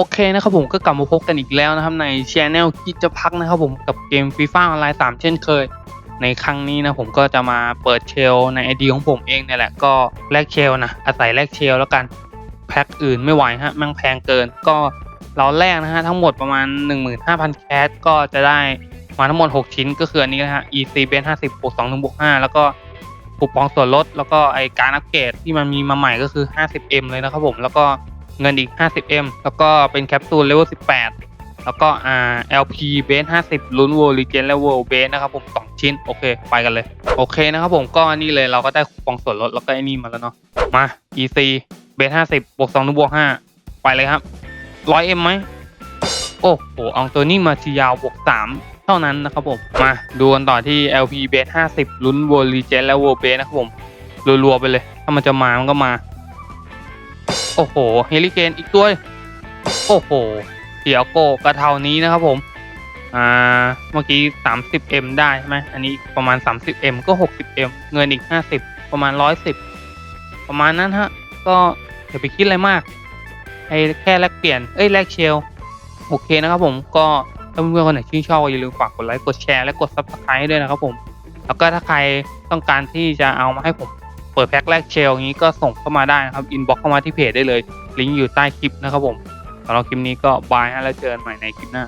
โอเคนะครับผมก็กลับมาพบกันอีกแล้วนะครับในช anel กิจพักนะครับผมกับเกมฟีฟ่าออนไลน์3เช่นเคย ในครั้งนี้นะผมก็จะมาเปิดเชลในไอดีของผมเองเนี่ยแหละก็แลกเชลนะอาศัยแลกเชลแล้วกันแพ็คอื่นไม่ไหวฮะม่งแพงเกิน ก็เราแลกนะฮะทั้งหมดประมาณ 15,000 แคสก็จะได้มาทั้งหมด 6 ชิ้นก็คืออันนี้นะฮะ EC Ben 50บวก2 1บวก5แล้วก็คูปองส่วนลดแล้วก็ไอการอัปเกรดที่มันมีมาใหม่ก็คือ 50M เลยนะครับผมแล้วก็ เงินอีก 50M แล้วก็เป็นแคปซูลเลเวล 18 แล้วก็อ่า LP base 50 ลุ้น World Legend และ World base นะครับผม 2 ชิ้น โอเค ไปกันเลย โอเคนะครับผมก็นี่เลยเราก็ได้คูปองส่วนลด แล้วก็ไอ้นี่มาแล้วเนาะ มา EC base 50 บวก2นึงบวก 5 ไปเลยครับ 100M ไหม โอ้โหเอาตัวนี้มาทียาวบวก3เท่านั้นนะครับผม มาดูกันต่อที่ LP base 50 ลุ้น World Legend และ World base นะครับผม รัวๆไปเลย ถ้ามันจะมา มันก็มา โอ้โหเฮลิเกนอีกตัวโอ้โหเดี๋ยวโกกระเทานี้นะครับผมอ่าเมื่อกี้ 30M ได้ใช่ไหมอันนี้ประมาณ 30M ก็ 60M เงินอีก 50 ประมาณ 110 ประมาณนั้นฮะ ก็อย่าไปคิดอะไรมากให้แค่แลกเปลี่ยน เอ้ยแลกเชลโอเคนะครับผมก็ถ้าเพื่อนๆคนไหนชื่นชอบอย่าลืมฝากกดไลค์กดแชร์และกด Subscribe ด้วยนะครับผม แล้วก็ถ้าใครต้องการที่จะเอามาให้ผม ปิดแพ็คแรกเชลงนี้ก็ส่งเข้ามาได้นะครับอินบ็อกเข้ามาที่เพจได้เลยลิงก์อยู่ใต้คลิปนะครับผมสำหรับคลิปนี้ก็บายฮะแล้วเจอกันใหม่ในคลิปหน้า